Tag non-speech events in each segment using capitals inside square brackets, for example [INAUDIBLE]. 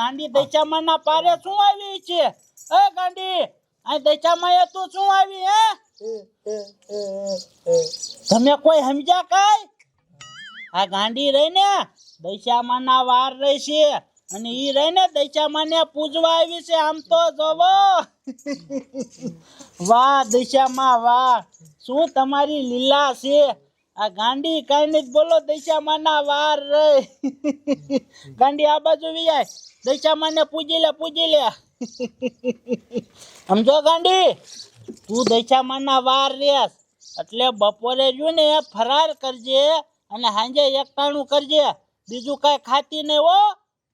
ગાંડી દૈચામાં ના પારે શું આવી છે? એ ગાંડી, આ દૈચામાં એ તું શું આવી, હે? તમે કોઈ સમજ્યા કાય આ ગાંડી રહી ને દૈચામાં ના વાર રહી છે અને ઈ રહી ને દૈચામાં ને પૂજવા આવી છે, આમ તો જોવો. વાહ, દૈચામાં, વાહ. શું તમારી લીલા છે? આ ગાંડી કઈ નથી, બોલો દૈશા માના વાર રે. ગાંડી આ બાજુ વિયાય. દૈચામાં માને પૂજી લે પૂજી લે. સમજો ગાંડી? તું દૈચામાં માના વાર રેસ એટલે બપોરે જો ને ફરાર કરજે અને સાંજે એકટાણું કરજે. બીજું કઈ ખાતી નહીં હો.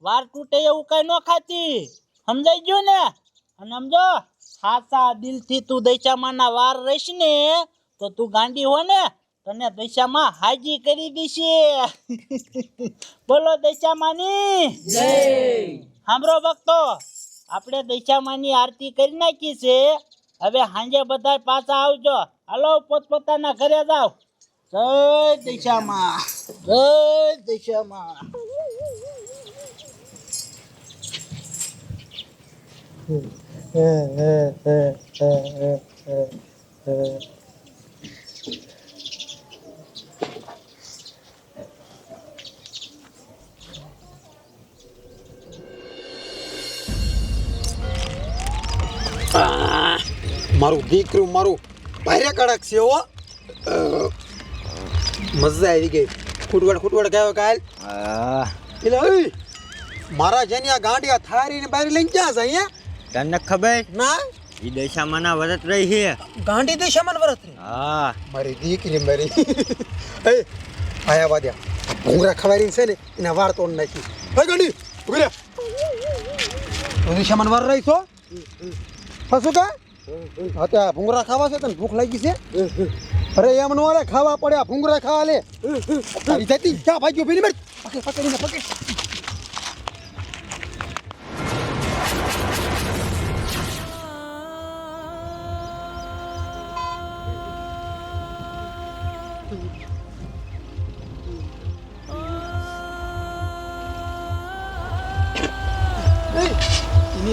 વાર તૂટે એવું કઈ ન ખાતી. સમજાઈ ગયું ને? અને સમજો સાચા દિલથી તું દૈશા માના વાર રહીશ ને, તો તું ગાંડી હો ને. તને દશામાં હાજી કરી દીશે. [LAUGHS] બોલો દશામાની. સાંભળો ભક્તો આપણે દશામાની આરતી કરી નાખી છે. હવે સાંજે બધા પાછા આવજો. હાલો પોતપોતાના ઘરે જાવ જય દૈસામાં જય દૈસામાં આહ, મારું દીકરું મારું ભારે કડક છે હો. મજા આવી ગઈ. ખૂટવડ ખૂટવડ ગયો કાલ. એટલે મારા જેની ગાંડિયા થારી ને બારી લઈને ક્યાં છે અહીંયા તને ખબર? ના? ઈ દશામાના વરત રહી છે. ગાંડી દિશામાં વરત રહી? હા. મારી દીકરી મારી. એ આયા વાદ્યા ભૂંગરા ખવારી છે ને એના વાળ તોડ નાખી. હે ગાંડી ઊભી તું દિશામાં વર રહી છો હસું કા? હા ભૂંગરા ખાવા છે તને? ભૂખ લાગી છે? અરે, એમ નો અરે ખાવા પડે, આ ભૂંગરા ખાવા લે. તારી જતી ક્યાં ભાગ્યો? પેલી મર. પકડ પકડીને પકડ.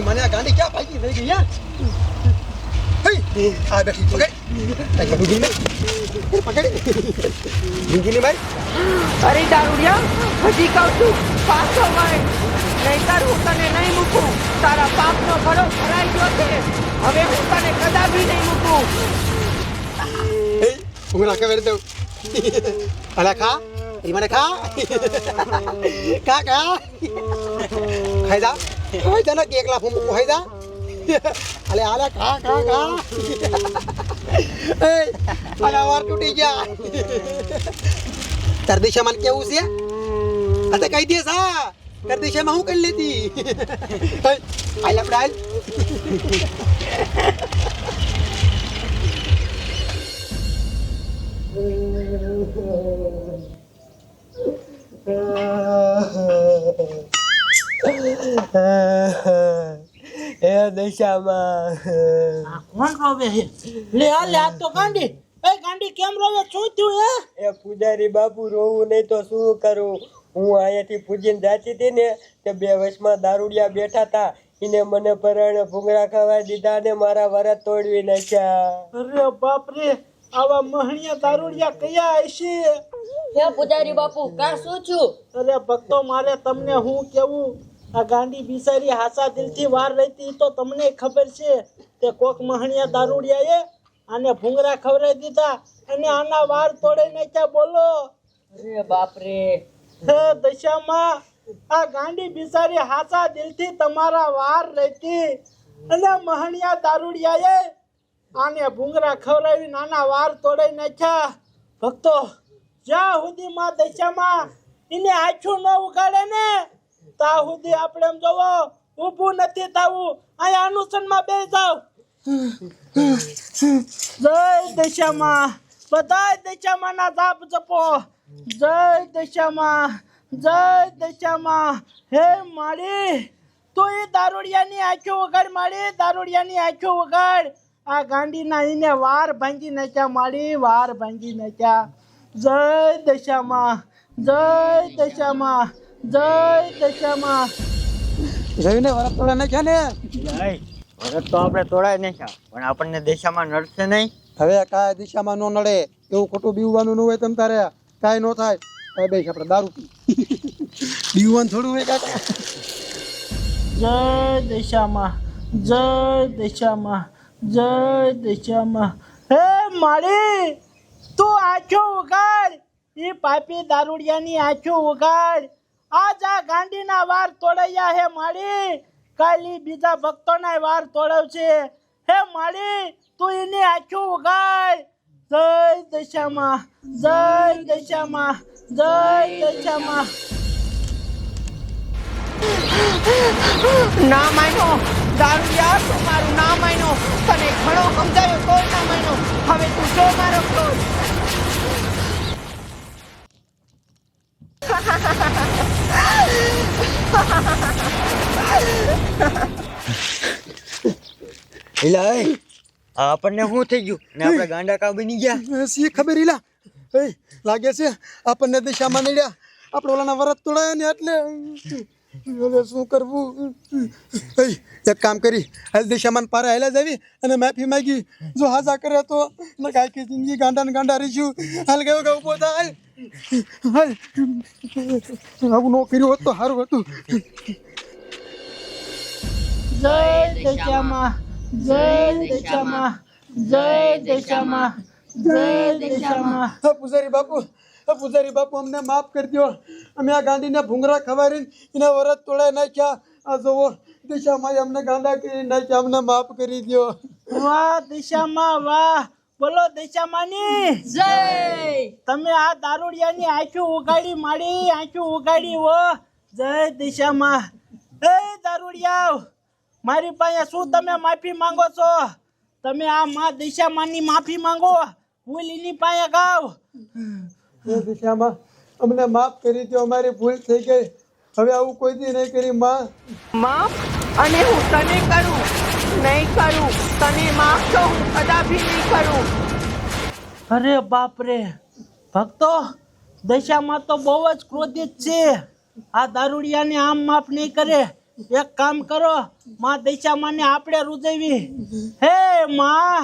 મને આ ગાંડી ક્યાં ભાગી? થઈ ગઈ, યાર. હે આ pakai. તાઈ begini પકડી ગીની ભાઈ અરે દારૂડિયા હજી કહું છું પાછો વળ નહીંતર હું તને નહીં મૂકું તારા પાપનો ભરો ભરાઈ ગયો છે હવે હું તને કદાપી નહીં મૂકું હું કે વેર દઉં અલા ખા એ મને ખા ખા ખા ખાઈ જા ખાઈ જા ને કે એકલા ફૂમ ખાઈ જા અલે આલે ખા ખા ખા એ અલા વાર તૂટી ગયા તાર દિશામાં કેવું છે આ તો કહી દે સા તાર દિશામાં હું કરી લેતી હાલ આપણે હાલ એ દશામાં. આ કોણ રોવે છે? લે આ લે આ તો ગાંડી. એ ગાંડી કેમ રોવે? શું થયું હે? એ પૂજારી બાપુ રોવું નહીં તો શું કરું? હું અહીંયાથી પૂજીને જાતી હતી ને તે બે વર્ષમાં દારૂડિયા બેઠા હતા. એને મને પરણે ભૂંગળા ખાવા દીધા ને મારા વરત તોડવી નાખ્યા. અરે બાપ રે આવા મહણિયા દારૂડિયા કયા હશે હે પૂજારી બાપુ કા શું છું અરે ભક્તો મારે તમને હું કેવું? આ ગાંડી બિચારી હાસા દિલથી વાર રહેતી તો તમને ખબર છે કે કોક મહણિયા દારૂડિયાએ આને ભૂંગરા ખવડાવી દીધા. અને આના વાર તોડે નાખ્યા બોલો. અરે બાપ રે દશામાં આ ગાંડી બિચારી હાસા દિલથી તમારા વાર રહેતી. અને મહણિયા દારૂડિયાએ આને ભૂંગરા ખવડાવી નાના વાર તોડે નાખ્યા. ભક્તો જ્યાં સુધી માં દશામાં એને આછું ન ઉગાડે ને. ત્યાં સુધી આપણે એમ જોવો, ઊભું નથી થવું. અહીંયા અનુસનમાં બે જાવ જય દિશામાં બધા દિશામાં ના જાપ જપો. જય દિશામાં જય દિશામાં હે માળી, તું એ દારૂડિયાની આંખો વગાડ માળી, દારૂડિયાની આંખો વગાડ. આ ગાંડીના એને વાર ભાંગી નાખ્યા માળી, વાર ભાંગી નાખ્યા. જય દશામાં જય દશામાં જય દશામાં રવિને વરત તોડે નાખ્યા ને? વરત તો આપણે તોડાય નાખ્યા પણ આપણને દેશામાં નડશે નહીં. હવે કાંઈ દિશામાં ન નડે એવું ખોટું બીવવાનું ન હોય તમ તારે. કાંઈ ન થાય કાંઈ બેસ આપણે દારૂ પી. બીવવાનું થોડું હોય કાકા જય દિશામાં જય દિશામાં જય દિશામાં હે માળી તું આછો ઉગાડ એ પાપી દારૂડિયાની આછો ઉગાડ આજ આ ગાંડીના વાર તોડાયા હે માળી કાલી બીજા ભક્તોના વાર તોડવશે હે માળી તું એની આછો ઉગાય જય દશામાં જય દશામાં જય દશામાં. ના માનો દારૂ યાર તો મારું ના માનો તને ઘણો સમજાયો તો ના માન્યો હવે તું જો મારો ક્રોધ. [LAUGHS] એલા એ, આપણને શું થઈ ગયું? ને આપણે ગાંડા કા બની ગયા? સી ખબર, ઈલા? એ, લાગે છે આપણને દિશામાં નડ્યા. આપણે ઓલાના વરત તોડાયા ને એટલે હવે શું કરવું? એક કામ કરી, હાલ દિશામાં પારે હાલ્યા જાવી અને માફી માગી. જો હાજા કરે તો ને કે જિંદગી ગાંડા ને ગાંડા રહીશું. હાલ ગયો ગયો પોતા હાલ હાલ. આવું ન કર્યું હોત તો સારું હતું. જય દશામાં જય દશામાં જય દશામાં જય દશામાં. પૂજારી બાપુ પૂજારી બાપુ અમને માફ કરી દો અમે આ ગાંડીને ભૂંગરા ખવારીને એના વરત તોડાઈ નાખ્યા. આ જોવો દિશામાં અમને ગાંડા કરી નાખ્યા. અમને માફ કરી દો વાહ દિશામાં વાહ. બોલો દિશામાની. જય! તમે આ દારૂડિયાની આંખું ઉગાડી માડી આંખું ઉગાડી ઓ જય દિશામાં. એ દારૂડિયા મારી પાસે શું તમે માફી માંગો છો? તમે આ માં દિશામાની માફી માંગો. ભૂલીની પાસે ગાવ દિશામાં. અમને માફ કરી દો અમારી ભૂલ થઈ ગઈ. હવે આવું કોઈ દી નહીં કરી માં. માફ અને હું તને કરું. નહીં કરું. તને માફ તો હું કદાપી નહીં કરું. અરે બાપ રે ભક્તો દશામાં તો બહુ જ ક્રોધિત છે. આ દારૂડિયાને આમ માફ નહીં કરે. એક કામ કરો માં દશામાને આપણે રૂજવી. હે માં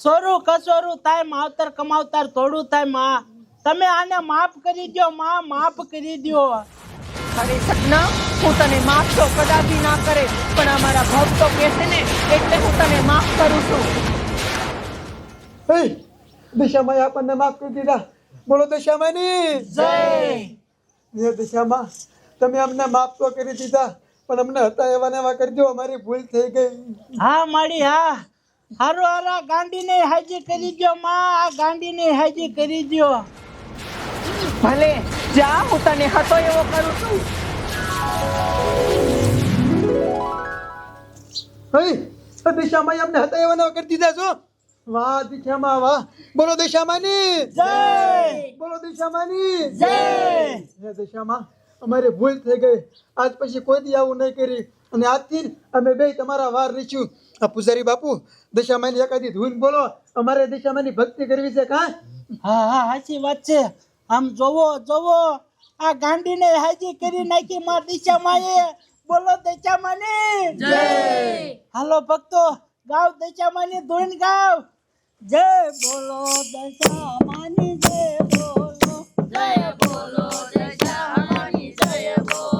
સોરું કસોરું થાય માવતર કમાવતર થોડું થાયમાં. તમે આને માફ કરી દો માં માફ કરી દો ખરી સપના હું તને માફ તો કદાપી ના કરે પણ અમારા ભક્તો કહેશે ને એટલે હું તને માફ કરું છું. હે દિશામાં આપણને માફ કરી દીધા. બોલો દિશામાની. જય. દિશામાં. તમે અમને માફ તો કરી દીધા પણ અમને હતા એવા ને એવા કરી દો અમારી ભૂલ થઈ ગઈ. હા માડી હા. હારો હારા ગાંડીને હાજી કરી દો માં. આ ગાંડીને હાજી કરી દો ભલે જા હું તને હતો એવો કરું છું. હે દિશામાં અમને હતા એવા કરી દીધા છો? વાહ દિશામાં વાહ. બોલો દિશામાની. જય. બોલો દિશામાની. જય. દિશામાં અમારી ભૂલ થઈ ગઈ. આજ પછી કોઈ દી આવું નહીં કરી. અને આજથી અમે બે તમારા વાર રહીશું. આ પૂજારી બાપુ દિશામાની એકાદી ધૂન બોલો. અમારે દિશામાની ભક્તિ કરવી છે કા? હા હા સાચી વાત છે. આમ જોવો જોવો. આ ગાંડીને હાજી કરી [LAUGHS] નાખી માર દિશા માએ બોલો દશા માને જય. હાલો ભક્તો ગાવ દશા માને ધોઈન ગાવ. જય બોલો દશા માની જય બોલો. જય બોલો દશા માની જય બોલો.